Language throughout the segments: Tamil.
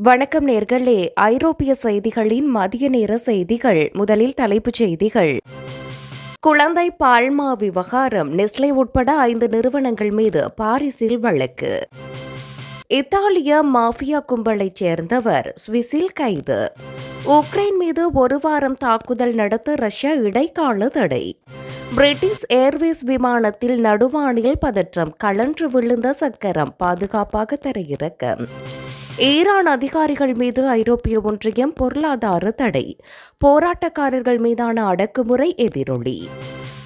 வணக்கம் நேர்களே. ஐரோப்பிய செய்திகளின் மதிய நேர செய்திகள். முதலில் தலைப்புச் செய்திகள். குழந்தை பால்மா விவகாரம். நெஸ்லே உட்பட ஐந்து நிறுவனங்கள் மீது பாரிஸில் வழக்கு. இத்தாலிய மாஃபியா கும்பலைச் சேர்ந்தவர். சுவிஸில் கைது. உக்ரைன் மீது ஒரு வாரம் தாக்குதல் நடத்த ரஷ்யா இடைக்கால தடை. பிரிட்டிஷ் ஏர்வேஸ் விமானத்தில் நடுவானில் பதற்றம். கலன்று விழுந்த சக்கரம் பாதுகாப்பாக தரையிறக்கம். ஈரான் அதிகாரிகள் மீது ஐரோப்பிய ஒன்றியம் பொருளாதார தடை. போராட்டக்காரர்கள் மீதான அடக்குமுறை எதிரொலி.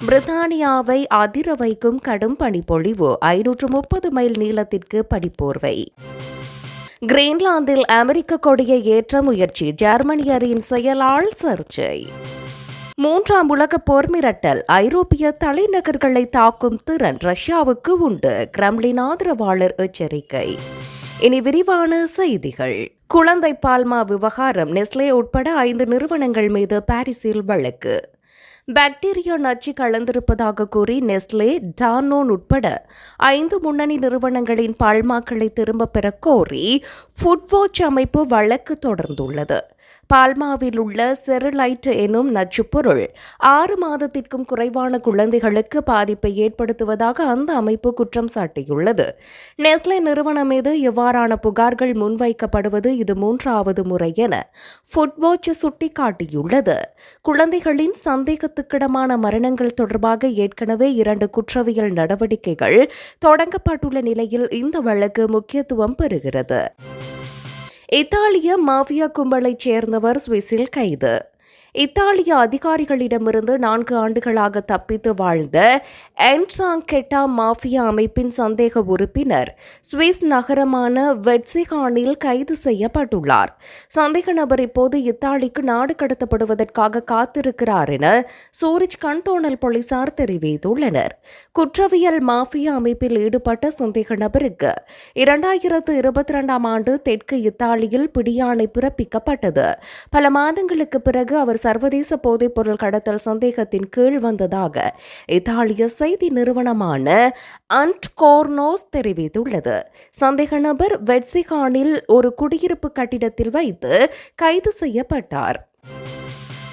பிரித்தானியாவை அதிர வைக்கும் கடும் பனிப்பொழிவு. ஐநூற்று முப்பது மைல் நீளத்திற்கு பனிப்போர்வை. கிரீன்லாந்தில் அமெரிக்க கொடியை ஏற்ற முயற்சி. ஜெர்மனியரின் செயலால் சர்ச்சை. மூன்றாம் உலக போர் மிரட்டல். ஐரோப்பிய தலைநகர்களை தாக்கும் திறன் ரஷ்யாவுக்கு உண்டு. கிரம்லின் ஆதரவாளர் எச்சரிக்கை. இனி விரிவான செய்திகள். குழந்தை பால்மா விவகாரம் நெஸ்லே உட்பட ஐந்து நிறுவனங்கள் மீது பாரிஸில் வழக்கு. பாக்டீரியா நச்சு கலந்திருப்பதாக கூறி நெஸ்லே டானோன் உட்பட ஐந்து முன்னணி நிறுவனங்களின் பால்மாக்களை திரும்பப் பெற கோரி ஃபுட்வாட்ச் அமைப்பு வழக்கு தொடர்ந்துள்ளது. பால்மாவில் உள்ள செருலைட் எனும் நச்சுப்பொருள். ஆறு மாதத்திற்கும் குறைவான குழந்தைகளுக்கு பாதிப்பை ஏற்படுத்துவதாக அந்த அமைப்பு குற்றம் சாட்டியுள்ளது. நெஸ்லே நிறுவனம் மீது இவ்வாறான புகார்கள் முன்வைக்கப்படுவது இது மூன்றாவது முறை என ஃபுட்வாட்ச் சுட்டிக்காட்டியுள்ளது. குழந்தைகளின் சந்தேகத்துக்கிடமான மரணங்கள் தொடர்பாக ஏற்கனவே இரண்டு குற்றவியல் நடவடிக்கைகள் தொடங்கப்பட்டுள்ள நிலையில் இந்த வழக்கு முக்கியத்துவம் பெறுகிறது. இத்தாலிய மாஃபியா கும்பலைச் சேர்ந்தவர் சுவிஸில் கைது. இத்தாலிய அதிகாரிகளிடமிருந்து நான்கு ஆண்டுகளாக தப்பித்து வாழ்ந்த என்சாங்கெட்டா மாஃபியா அமைப்பின் சந்தேக உறுப்பினர் சுவிஸ் நகரமான வெட்சிகானில் கைது செய்யப்பட்டுள்ளார். சந்தேக நபர் இப்போது இத்தாலிக்கு நாடு கடத்தப்படுவதற்காக காத்திருக்கிறார் என சூரிச் கண்டோனல் போலீசார் தெரிவித்துள்ளனர். குற்றவியல் மாஃபியா அமைப்பில் ஈடுபட்ட சந்தேக நபருக்கு இரண்டாயிரத்து இருபத்தி இரண்டாம் ஆண்டு தெற்கு இத்தாலியில் பிடியாணை பிறப்பிக்கப்பட்டது. பல மாதங்களுக்கு பிறகு அவர் சர்வதேச போதைப்பொருள் கடத்தல் சந்தேகத்தின் கீழ் வந்ததாக இத்தாலிய செய்தி நிறுவனமான அண்ட் கோர்னோஸ் தெரிவித்துள்ளது. சந்தேக நபர் வெட்சிகானில் ஒரு குடியிருப்பு கட்டிடத்தில் வைத்து கைது செய்யப்பட்டார்.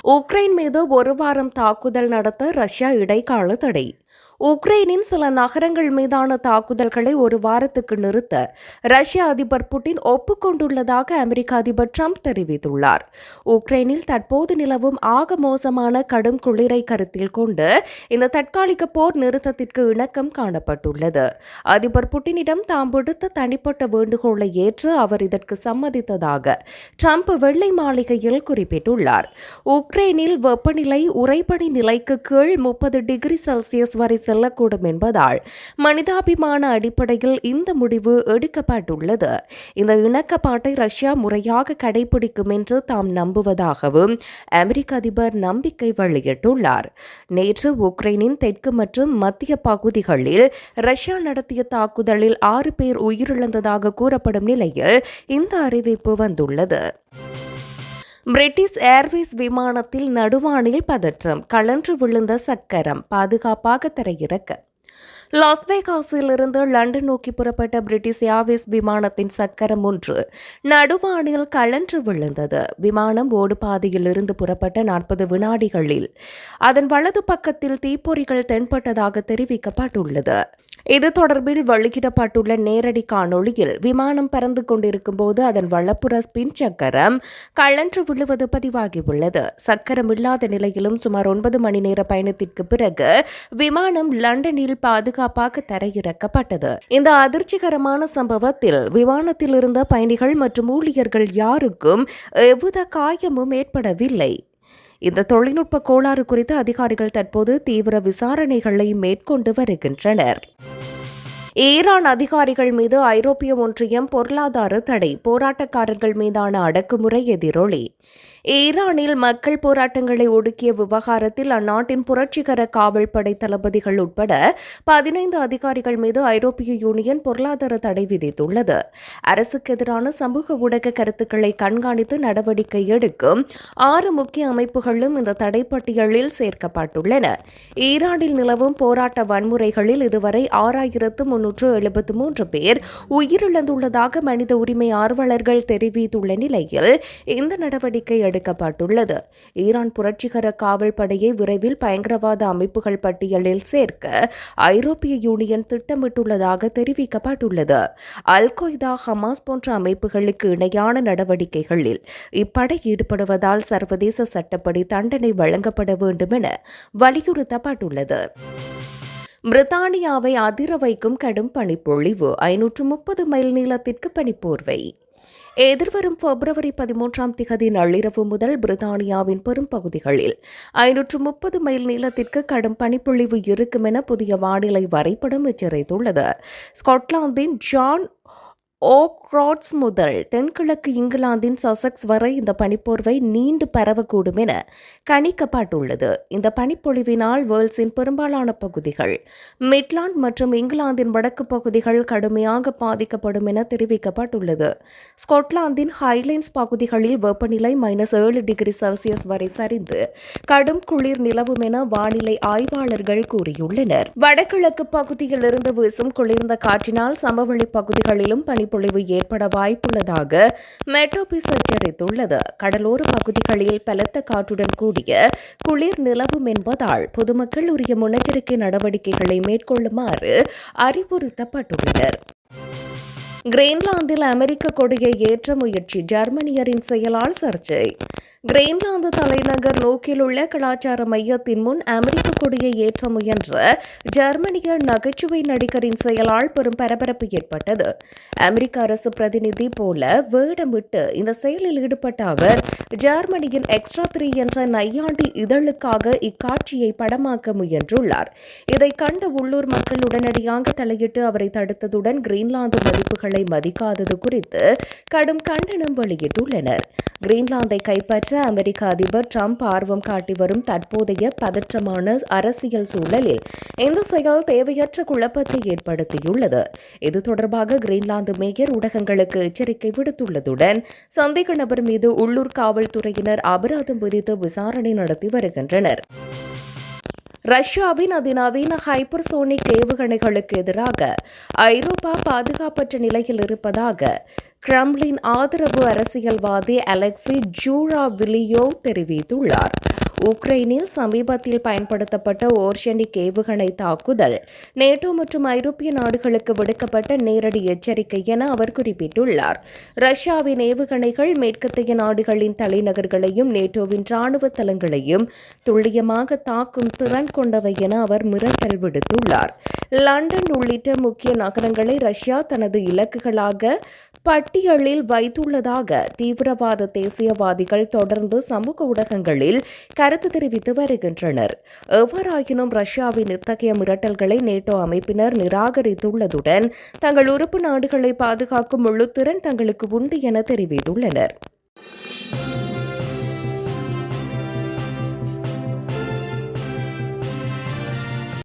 உக்ரைன் மீது ஒரு வாரம் தாக்குதல் நடத்த ரஷ்யா இடைக்கால தடை. உக்ரைனின் சில நகரங்கள் மீதான தாக்குதல்களை ஒரு வாரத்துக்கு நிறுத்த ரஷ்ய அதிபர் புட்டின் ஒப்புக்கொண்டுள்ளதாக அமெரிக்க அதிபர் ட்ரம்ப் தெரிவித்துள்ளார். உக்ரைனில் தற்போது நிலவும் ஆக மோசமான கடும் குளிரை கருத்தில் கொண்டு இந்த தற்காலிக போர் நிறுத்தத்திற்கு இணக்கம் காணப்பட்டுள்ளது. அதிபர் புட்டினிடம் தாம் விடுத்த தனிப்பட்ட வேண்டுகோளை ஏற்று அவர் இதற்கு சம்மதித்ததாக ட்ரம்ப் வெள்ளை மாளிகையில் குறிப்பிட்டுள்ளார். உக்ரைனில் வெப்பநிலை உறைபனி நிலைக்கு கீழ் முப்பது டிகிரி செல்சியஸ் வரை செல்லக்கூடும் என்பதால் மனிதாபிமான அடிப்படையில் இந்த முடிவு எடுக்கப்பட்டுள்ளது. இந்த இணக்கப்பாட்டை ரஷ்யா முறையாக கடைபிடிக்கும் என்று தாம் நம்புவதாகவும் அமெரிக்க அதிபர் நம்பிக்கை வெளியிட்டுள்ளார். நேற்று உக்ரைனின் தெற்கு மற்றும் மத்திய பகுதிகளில் ரஷ்யா நடத்திய தாக்குதலில் ஆறு பேர் உயிரிழந்ததாக கூறப்படும் நிலையில் இந்த அறிவிப்பு வந்துள்ளது. பிரிட்டிஷ் ஏர்வேஸ் விமானத்தில் நடுவானில் பதற்றம் கலன்று விழுந்த சக்கரம் பாதுகாப்பாக தரையிறக்க. லாஸ்வேகாஸிலிருந்து லண்டன் நோக்கி புறப்பட்ட பிரிட்டிஷ் ஏர்வேஸ் விமானத்தின் சக்கரம் ஒன்று நடுவானில் கலன்று விழுந்தது. விமானம் ஓடுபாதையிலிருந்து புறப்பட்ட நாற்பது வினாடிகளில். அதன் வலது பக்கத்தில் தீப்பொறிகள் தென்பட்டதாக தெரிவிக்கப்பட்டுள்ளது. இது தொடர்பில் வெளியிடப்பட்டுள்ள நேரடி காணொளியில் விமானம் பறந்து கொண்டிருக்கும் போது அதன் வலப்புற ஸ்பின் சக்கரம் கழன்று விழுவது பதிவாகியுள்ளது. சக்கரம் இல்லாத நிலையிலும் சுமார் ஒன்பது மணி நேர பயணத்திற்கு பிறகு விமானம் லண்டனில் பாதுகாப்பாக தரையிறக்கப்பட்டது. இந்த அதிர்ச்சிகரமான சம்பவத்தில் விமானத்தில் இருந்த பயணிகள் மற்றும் ஊழியர்கள் யாருக்கும் எவ்வித காயமும் ஏற்படவில்லை. இந்த தொழில்நுட்ப கோளாறு குறித்து அதிகாரிகள் தற்போது தீவிர விசாரணைகளை மேற்கொண்டு வருகின்றனர். ஈரான் அதிகாரிகள் மீது ஐரோப்பிய ஒன்றியம் பொருளாதார தடை போராட்டக்காரர்கள் மீதான அடக்குமுறை எதிரொலி. ஈரானில் மக்கள் போராட்டங்களை ஒடுக்கிய விவகாரத்தில் அந்நாட்டின் புரட்சிகர காவல் படை தளபதிகள் உட்பட பதினைந்து அதிகாரிகள் மீது ஐரோப்பிய யூனியன் பொருளாதார தடை விதித்துள்ளது. அரசுக்கு எதிரான சமூக ஊடக கருத்துக்களை கண்காணித்து நடவடிக்கை எடுக்கும் ஆறு முக்கிய அமைப்புகளும் இந்த தடைப்பட்டியலில் சேர்க்கப்பட்டுள்ளன. ஈரானில் நிலவும் போராட்ட வன்முறைகளில் இதுவரை ஆறாயிரத்து முன்னூற்று எழுபத்து மூன்று பேர் உயிரிழந்துள்ளதாக மனித உரிமை ஆர்வலர்கள் தெரிவித்துள்ள நிலையில் இந்த நடவடிக்கை எடுக்கப்பட்டுள்ளது. ஈரான் புரட்சிகர காவல் படையை விரைவில் பயங்கரவாத அமைப்புகள் பட்டியலில் சேர்க்க ஐரோப்பிய யூனியன் திட்டமிட்டுள்ளதாக தெரிவிக்கப்பட்டுள்ளது. அல் கொய்தா ஹமாஸ் போன்ற அமைப்புகளுக்கு இணையான நடவடிக்கைகளில் இப்படை ஈடுபடுவதால் சர்வதேச சட்டப்படி தண்டனை வழங்கப்பட வேண்டும் என வலியுறுத்தப்பட்டுள்ளது. பிரித்தானியாவை அதிர வைக்கும் கடும் பனிப்பொழிவு ஐநூற்று முப்பது மைல் நீளத்திற்கு பனிப்போர்வை. எதிர்வரும் பிப்ரவரி பதிமூன்றாம் திகதி நள்ளிரவு முதல் பிரித்தானியாவின் பெரும் பகுதிகளில் ஐநூற்று முப்பது மைல் நீளத்திற்கு கடும் பனிப்பொழிவு இருக்கும் என புதிய வானிலை வரைபடம் எச்சரித்துள்ளது. ஸ்காட்லாந்தின் ஜான் ஓக்ராட்ஸ் முதல் தென்கிழக்கு இங்கிலாந்தின் சசக்ஸ் வரை இந்த பனிப்போர்வை நீண்டு பரவக்கூடும் என கணிக்கப்பட்டுள்ளது. இந்த பனிப்பொழிவினால் வேர்ல்ஸின் பெரும்பாலான பகுதிகள் மிட்லாண்ட் மற்றும் இங்கிலாந்தின் வடக்கு பகுதிகள் கடுமையாக பாதிக்கப்படும் என தெரிவிக்கப்பட்டுள்ளது. ஸ்கொட்லாந்தின் ஹைலைன்ஸ் பகுதிகளில் வெப்பநிலை மைனஸ் ஏழு டிகிரி செல்சியஸ் வரை சரிந்து கடும் குளிர் நிலவும் என வானிலை ஆய்வாளர்கள் கூறியுள்ளனர். வடகிழக்கு பகுதியிலிருந்து வீசும் குளிர்ந்த காற்றினால் சமவெளி பகுதிகளிலும் பனி பொழிவு ஏற்பட வாய்ப்புள்ளதாக மெட்ரோபிஸ் எச்சரித்துள்ளது. கடலோர பகுதிகளில் பலத்த காற்றுடன் கூடிய குளிர் நிலவும் என்பதால் பொதுமக்கள் உரிய முன்னெச்சரிக்கை நடவடிக்கைகளை மேற்கொள்ளுமாறு அறிவுறுத்தப்பட்டுள்ளனர். கிரீன்லாந்தில் அமெரிக்க கொடியை ஏற்ற முயற்சி ஜெர்மனியரின் செயலால் சர்ச்சை. கிரீன்லாந்து தலைநகர் நோக்கில் உள்ள கலாச்சார மையத்தின் முன் அமெரிக்க கொடியை ஏற்ற முயன்ற ஜெர்மனியர் நகைச்சுவை நடிகரின் செயலால் பெரும் பரபரப்பு ஏற்பட்டது. அமெரிக்க அரசு பிரதிநிதி போல வேடமிட்டு இந்த செயலில் ஈடுபட்ட அவர் ஜெர்மனியின் எக்ஸ்ட்ரா த்ரீ என்ற நையாண்டி இதழுக்காக இக்காட்சியை படமாக்க முயன்றுள்ளார். இதை கண்ட உள்ளூர் மக்கள் உடனடியாக தலையிட்டு அவரை தடுத்ததுடன் கிரீன்லாந்து மதிப்புகள் மதிக்காதது குறித்து கடும் கண்டனம் வெளியிட்டுள்ளனர். கிரீன்லாந்தை கைப்பற்ற அமெரிக்க அதிபர் ட்ரம்ப் ஆர்வம் காட்டி வரும் தற்போதைய பதற்றமான அரசியல் சூழலில் இந்த செயல் தேவையற்ற குழப்பத்தை ஏற்படுத்தியுள்ளது. இது தொடர்பாக கிரீன்லாந்து மேயர் ஊடகங்களுக்கு எச்சரிக்கை விடுத்துள்ளதுடன் சந்தேக நபர் மீது உள்ளூர் காவல்துறையினர் அபராதம் விதித்து விசாரணை நடத்தி வருகின்றனர். ரஷ்யாவின் அதிநவீன ஹைப்பர்சோனிக் ஏவுகணைகளுக்கு எதிராக ஐரோப்பா பாதுகாப்பற்ற நிலையில் இருப்பதாக கிரம்லின் ஆதரவு அரசியல்வாதி அலெக்சி ஜூரா விலியோ தெரிவித்துள்ளார். உக்ரைனில் சமீபத்தில் பயன்படுத்தப்பட்ட ஓர்ஷனிக் ஏவுகணை தாக்குதல் நேட்டோ மற்றும் ஐரோப்பிய நாடுகளுக்கு விடுக்கப்பட்ட நேரடி எச்சரிக்கை என அவர் குறிப்பிட்டுள்ளார். ரஷ்யாவின் ஏவுகணைகள் மேற்கத்தைய நாடுகளின் தலைநகர்களையும் நேட்டோவின் ராணுவ தளங்களையும் துல்லியமாக தாக்கும் திறன் கொண்டவை என அவர் மிரட்டல் விடுத்துள்ளார். லண்டன் உள்ளிட்ட முக்கிய நகரங்களை ரஷ்யா தனது இலக்குகளாக பட்டியலில் வைத்துள்ளதாக தீவிரவாத தேசியவாதிகள் தொடர்ந்து சமூக ஊடகங்களில் கருத்து தெரிவித்து வருகின்றனர். எவ்வாறாயினும் ரஷ்யாவின் இத்தகைய மிரட்டல்களை நேட்டோ அமைப்பினர் நிராகரித்துள்ளதுடன் தங்கள் உறுப்பு நாடுகளை பாதுகாக்கும் முழு திறன் தங்களுக்கு உண்டு என தெரிவித்துள்ளனர்.